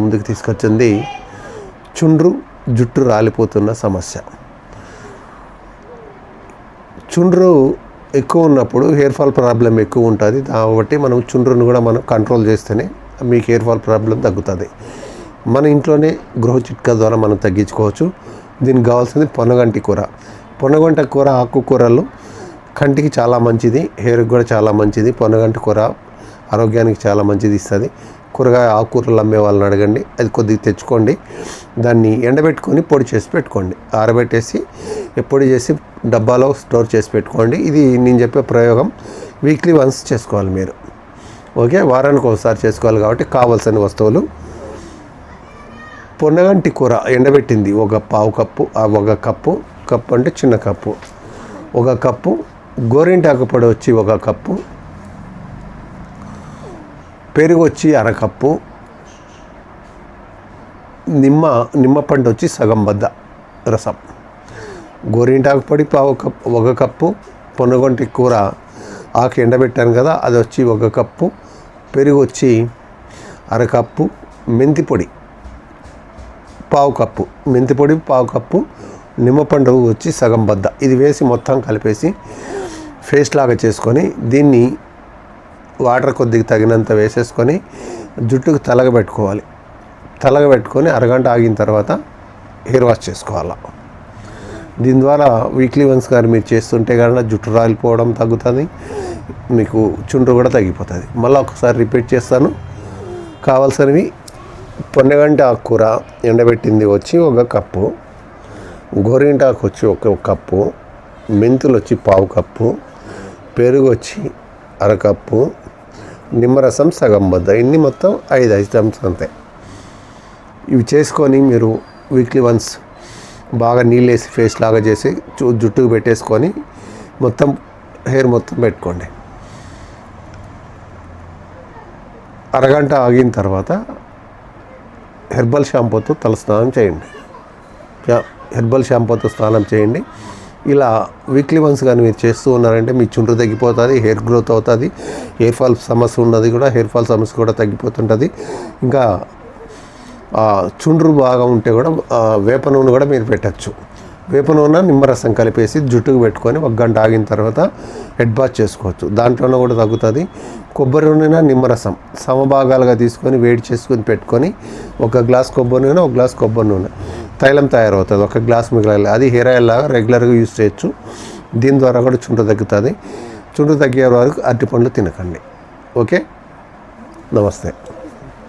ముందుకు తీసుకొచ్చింది చుండ్రు జుట్టు రాలిపోతున్న సమస్య. చుండ్రు ఎక్కువ ఉన్నప్పుడు హెయిర్ ఫాల్ ప్రాబ్లం ఎక్కువ ఉంటుంది. కాబట్టి మనం చుండ్రును కూడా మనం కంట్రోల్ చేస్తేనే మీకు హెయిర్ ఫాల్ ప్రాబ్లం తగ్గుతుంది. మన ఇంట్లోనే గృహ చిట్కా ద్వారా మనం తగ్గించుకోవచ్చు. దీనికి కావాల్సింది పొనగంటి కూర. పొనగంట కూర ఆకుకూరలు కంటికి చాలా మంచిది. హెయిర్కి కూడా చాలా మంచిది. పొనగంటి కూర ఆరోగ్యానికి చాలా మంచిది ఇస్తుంది. కూరగాయ ఆకుకూరలు అమ్మే వాళ్ళని అడగండి. అది కొద్దిగా తెచ్చుకోండి. దాన్ని ఎండబెట్టుకొని పొడి చేసి పెట్టుకోండి. ఆరబెట్టేసి పొడి చేసి డబ్బాలో స్టోర్ చేసి పెట్టుకోండి. ఇది నేను చెప్పే ప్రయోగం. వీక్లీ వన్స్ చేసుకోవాలి మీరు. ఓకే? వారానికి ఒకసారి చేసుకోవాలి కాబట్టి కావాల్సిన వస్తువులు. పొన్నగంటి కూర ఎండబెట్టింది. ఒక పావు కప్పు ఆ ఒక కప్పు కప్పు అంటే చిన్న కప్పు. ఒక కప్పు గోరింటాకు పొడి వచ్చి ఒక కప్పు. పెరుగు వచ్చి అరకప్పు నిమ్మ నిమ్మపండు వచ్చి సగం బద్ద రసం. గోరింటాకు పొడి పావు కప్పు ఒక కప్పు పొనగొంటి కూర ఆకు ఎండబెట్టాను కదా అది వచ్చి ఒక కప్పు పెరుగు వచ్చి అరకప్పు మెంతి పొడి పావు కప్పు మెంతి పొడి పావు కప్పు నిమ్మపండు వచ్చి సగం బద్ద. ఇది వేసి మొత్తం కలిపేసి ఫేస్ లాగా చేసుకొని దీన్ని వాటర్ కొద్దిగా తగినంత వేసేసుకొని జుట్టుకు తలగబెట్టుకోవాలి. తలగబెట్టుకొని అరగంట ఆగిన తర్వాత హెయిర్ వాష్ చేసుకోవాలి. దీని ద్వారా వీక్లీ వన్స్ గారు మీరు చేస్తుంటే కనుక జుట్టు రాలిపోవడం తగ్గుతుంది మీకు చుండ్రు కూడా తగ్గిపోతుంది. మళ్ళీ ఒకసారి రిపీట్ చేస్తాను. కావాల్సినవి పొన్నగంట ఆకుకూర ఎండబెట్టింది వచ్చి ఒక కప్పు గోరింటాకు వచ్చి ఒక కప్పు మెంతులు వచ్చి పావు కప్పు పెరుగు వచ్చి అరకప్పు నిమ్మరసం సగం బద్ద. ఇన్ని మొత్తం ఐదు ఐటమ్స్ అంతే. ఇవి చేసుకొని మీరు వీక్లీ వన్స్ బాగా నీళ్ళు వేసి ఫేస్ లాగా చేసి జుట్టుకు పెట్టేసుకొని మొత్తం హెయిర్ మొత్తం పెట్టుకోండి. అరగంట ఆగిన తర్వాత హెర్బల్ షాంపూతో తల స్నానం చేయండి. హెర్బల్ షాంపూతో స్నానం చేయండి. ఇలా వీక్లీ వన్స్ కానీ మీరు చేస్తూ ఉన్నారంటే మీ చుండ్రు తగ్గిపోతుంది హెయిర్ గ్రోత్ అవుతుంది హెయిర్ ఫాల్ సమస్య ఉన్నది కూడా హెయిర్ ఫాల్ సమస్య కూడా తగ్గిపోతుంటుంది. ఇంకా చుండ్రు బాగా ఉంటే కూడా వేప నూనె కూడా మీరు పెట్టచ్చు. వేప నూనె నిమ్మరసం కలిపేసి జుట్టుకు పెట్టుకొని ఒక గంట ఆగిన తర్వాత హెడ్ బాత్ చేసుకోవచ్చు. దాంట్లోనే కూడా తగ్గుతుంది. కొబ్బరి నూనె నిమ్మరసం? సమభాగాలుగా తీసుకొని వేడి చేసుకొని పెట్టుకొని ఒక గ్లాస్ కొబ్బరి నూనె ఒక గ్లాస్ కొబ్బరి నూనె? తైలం తయారవుతుంది. ఒక గ్లాస్ మిగలాలి. అది హెయిర్ ఆయిల్ లాగా రెగ్యులర్గా యూజ్ చేయొచ్చు. దీని ద్వారా కూడా చుండ్రు తగ్గుతుంది. చుండ్రు తగ్గే వరకు అరటి పండ్లు తినకండి. ఓకే? నమస్తే.